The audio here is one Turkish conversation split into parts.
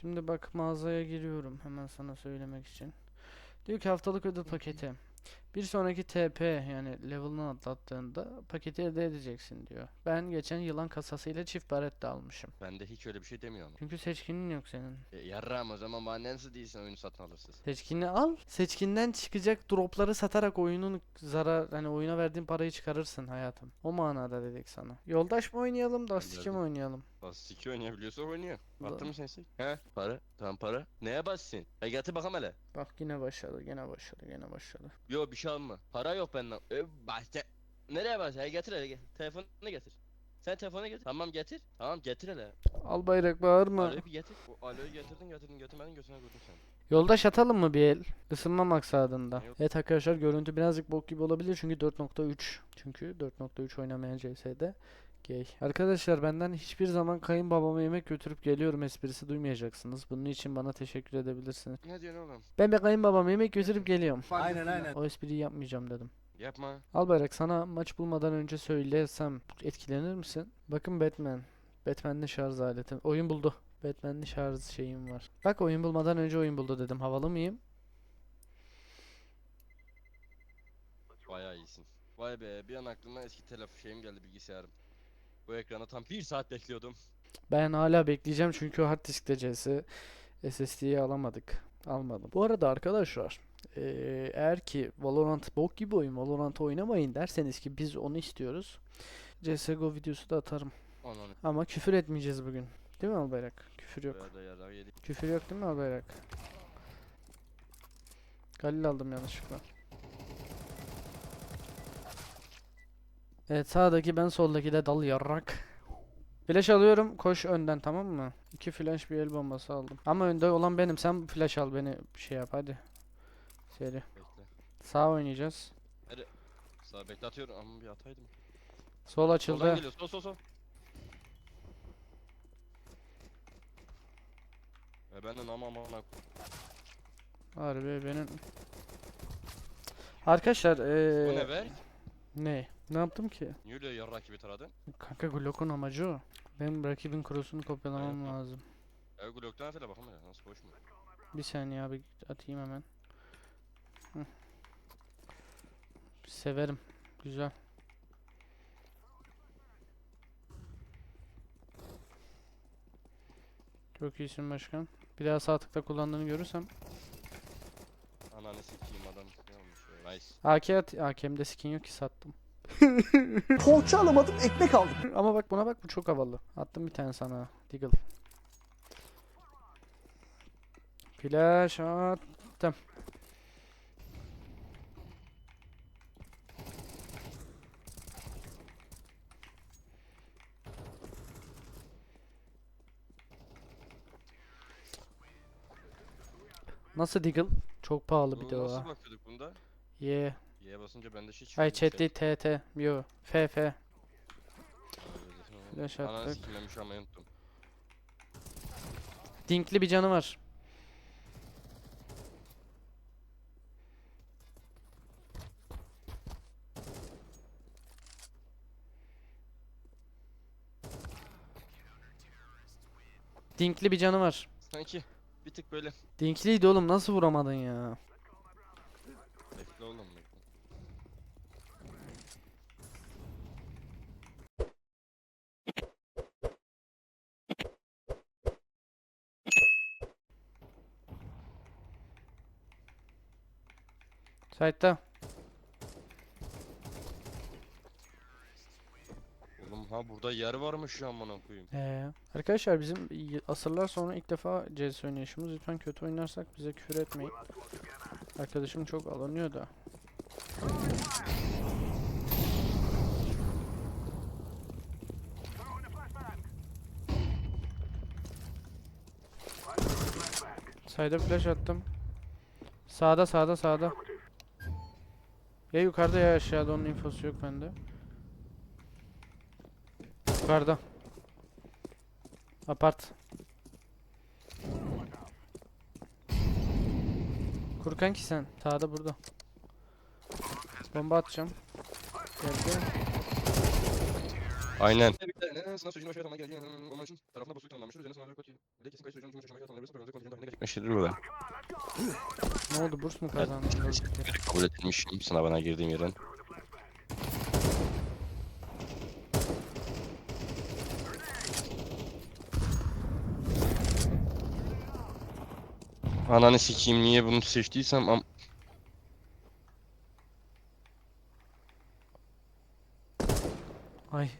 Şimdi bak mağazaya giriyorum hemen sana söylemek için. Diyor ki haftalık ödül paketi. Bir sonraki TP yani level'ını atlattığında paketi elde edeceksin diyor. Ben geçen yılan kasasıyla çift baret de almışım. Ben de hiç öyle bir şey demiyorum. Çünkü seçkinin yok senin. E, yarrağım o zaman manensi değilsin oyunu satın alırsın. Seçkini al. Seçkinden çıkacak dropları satarak oyunun zarar hani oyuna verdiğin parayı çıkarırsın hayatım. O manada dedik sana. Yoldaş mı oynayalım, 2 mi oynayalım? 2 oynayabiliyorsa oynuyor. Attın mı sensin? He? Para? Tam para. Neye bassın? E getir bakalım hele. Bak yine başladı, yine başladı, yine başladı. Yo bir şey alma. Para yok benden. E bahçe. Nereye bas? He getir hele. Getir. Telefonunu getir. Sen telefonu getir. Tamam getir. Tamam getir hele. Al bayrak bağırma. Aloyu bir getir. O aloyu getirdin getirdin götürmedin götüne koydum sen. Yoldaş atalım mı bir el? Isınma maksadında. Yok. Evet arkadaşlar görüntü birazcık bok gibi olabilir çünkü 4.3. Çünkü 4.3 oynamayan CS'de gay. Arkadaşlar benden hiçbir zaman kayınbabama yemek götürüp geliyorum esprisi duymayacaksınız. Bunun için bana teşekkür edebilirsiniz. Ne diyorsun oğlum? Ben bir kayınbabama yemek götürüp geliyorum. Aynen aynen. O espriyi yapmayacağım dedim. Yapma. Albayrak sana maç bulmadan önce söylesem etkilenir misin? Bakın Batman. Batman'li şarj aleti. Oyun buldu. Batman'li şarj şeyim var. Bak oyun bulmadan önce oyun buldu dedim. Havalı mıyım? Bayağı iyisin. Vay be bir an aklıma eski telefon şeyim geldi bilgisayarım. Bu ekrana tam bir saat bekliyordum. Ben hala bekleyeceğim çünkü hard diskte CS SSD'yi alamadık. Almadım. Bu arada arkadaşlar eğer ki Valorant bok gibi oyun Valorant oynamayın derseniz ki biz onu istiyoruz. CSGO videosu da atarım. Ananı. Ama küfür etmeyeceğiz bugün. Değil mi Albayrak? Küfür yok. Küfür yok değil mi Albayrak? Galil aldım yanlışlıkla. Evet sağdaki ben soldaki de dal yarrak. Flash alıyorum koş önden tamam mı? İki flash bir el bombası aldım. Ama önde olan benim sen flash al beni şey yap hadi. Seri. Bekle. Sağ oynayacağız. Sağ bekle atıyorum ama bir ataydım. Sol Soldan açıldı. geliyor sol sol sol. E ben de ama ama Harbi benim. Arkadaşlar Bu eee ne be? Ne? Ne yaptım ki? Niye öyle yarrak gibi taradın? Kanka Glock'un amacı o. Benim rakibin cross'unu kopyalamam Aynen. lazım. E Glock'tan at hele bakalım hele nasıl boş mu? Bir saniye abi atayım hemen. Hı. Severim. Güzel. Çok iyisin başkan. Bir daha sağ tıkla kullandığını görürsem. Ananı sikeyim adam ne olmuş ya. Nice. AK at AK'mde skin yok ki sattım. Poğaça alamadım ekmek aldım. Ama bak buna bak bu çok havalı. Attım bir tane sana. Deagle. Flash attım. Nasıl Deagle? Çok pahalı bir de o. nasıl bakıyorduk bunda? Yeah. Y'ye basınca bende şey Ay çıkıyor. chat değil TT. Yo. FF. Flash Flash Ananı attık. bir şey almayı unuttum. Dinkli bir canı var. Dinkli bir canı var. Sanki bir tık böyle. Dinkliydi oğlum nasıl vuramadın ya? Bekle oğlum bekle. Side'da. Oğlum ha burada yer varmış ya amına koyayım. Ee, arkadaşlar bizim asırlar sonra ilk defa CS oynayışımız. Lütfen kötü oynarsak bize küfür etmeyin. Arkadaşım çok alınıyor da. Sayda flash attım. Sağda sağda sağda. Ya yukarıda ya aşağıda onun infosu yok bende. Yukarıda. Apart. Kurkan ki sen. Ta da burada. Bomba atacağım. Geldi. Aynen. Meşhur burada. Ne oldu burs mu kazandın? durduk yere? Kabul edilmişim sınavına girdiğim yerden. Ananı sikeyim niye bunu seçtiysem am Ay.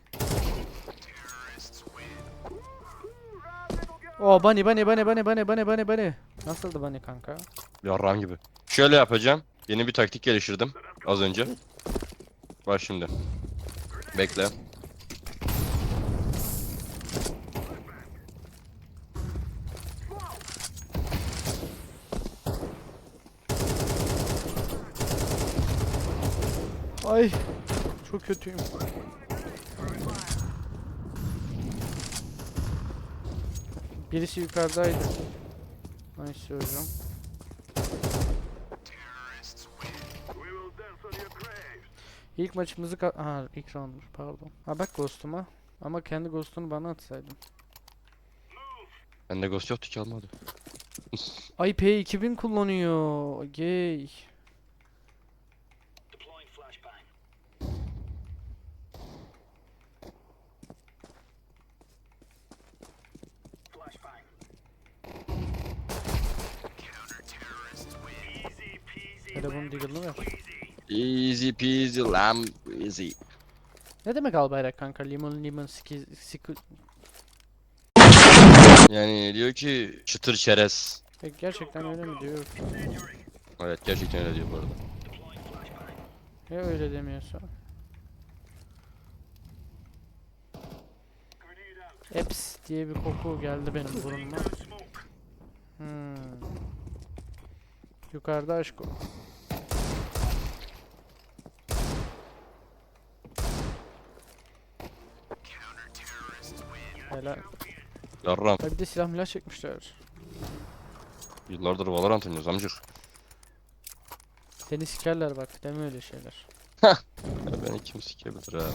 Oo bunny bunny bunny bunny bunny bunny bunny bunny. Nasıldı bunny kanka? yarram gibi. Şöyle yapacağım. Yeni bir taktik geliştirdim az önce. Var şimdi. Bekle. Ay. Çok kötüyüm. Birisi yukarıdaydı. Nice hocam. İlk maçımızı ka ha ilk roundmuş pardon. Ha bak ghost'uma. Ama kendi ghost'unu bana atsaydın. Bende ghost yoktu ki almadı. Ay P2000 kullanıyor. Gay. Hele bunu Deagle'ını ver. Easy peasy lamb easy. Ne demek albayrak kanka? Limon limon siki siki... Yani diyor ki çıtır çerez. E, gerçekten öyle mi diyor? Evet gerçekten öyle diyor bu arada. Ya öyle demiyorsa? Eps diye bir koku geldi benim burnuma. Hmm. Yukarıda aşk o. Helal. Yarram. Ha bir de silah milah çekmişler. Yıllardır Valorant oynuyoruz amcık. Seni sikerler bak deme öyle şeyler. Ya beni kim sikebilir ha?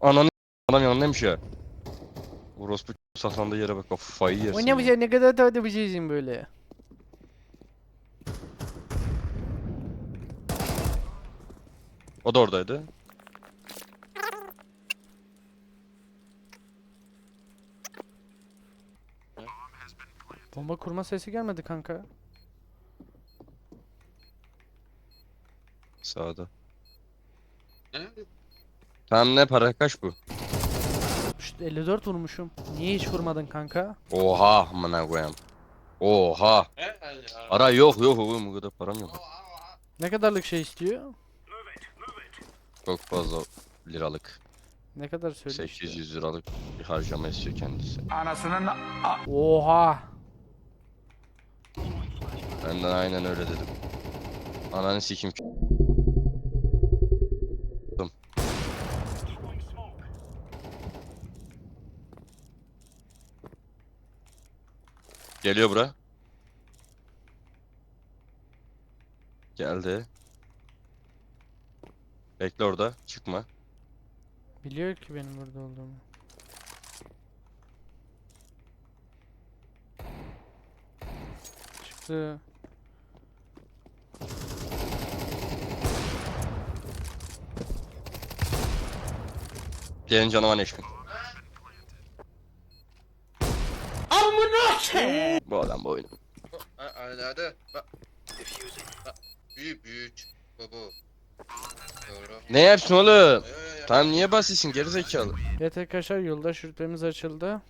Ananı adam yanındaymış ya. Orospu saklandığı yere bak kafayı yersin. O ne bu ya. şey ne kadar şeysin böyle. O da oradaydı. Bomba kurma sesi gelmedi kanka. Sağda. Tamam ne para kaç bu? Şşt, 54 vurmuşum. Niye hiç vurmadın kanka? Oha amına koyayım. Oha. Para yok yok oğlum bu kadar param yok. Ne kadarlık şey istiyor? Çok fazla liralık. Ne kadar işte. 800 liralık bir harcama istiyor kendisi. Oha. Ben de aynen öyle dedim. Ananı sikim. Geliyor bura. Geldi. Bekle orada. Çıkma. Biliyor ki benim burada olduğumu. Çıktı. Gelin canavar eşkin. Bu adam bu oyunu. Bak. Büyük büyük. Baba. Ne yapsın oğlum? Tamam niye basıyorsun gerizekalı? Evet arkadaşlar yolda şürtmemiz açıldı.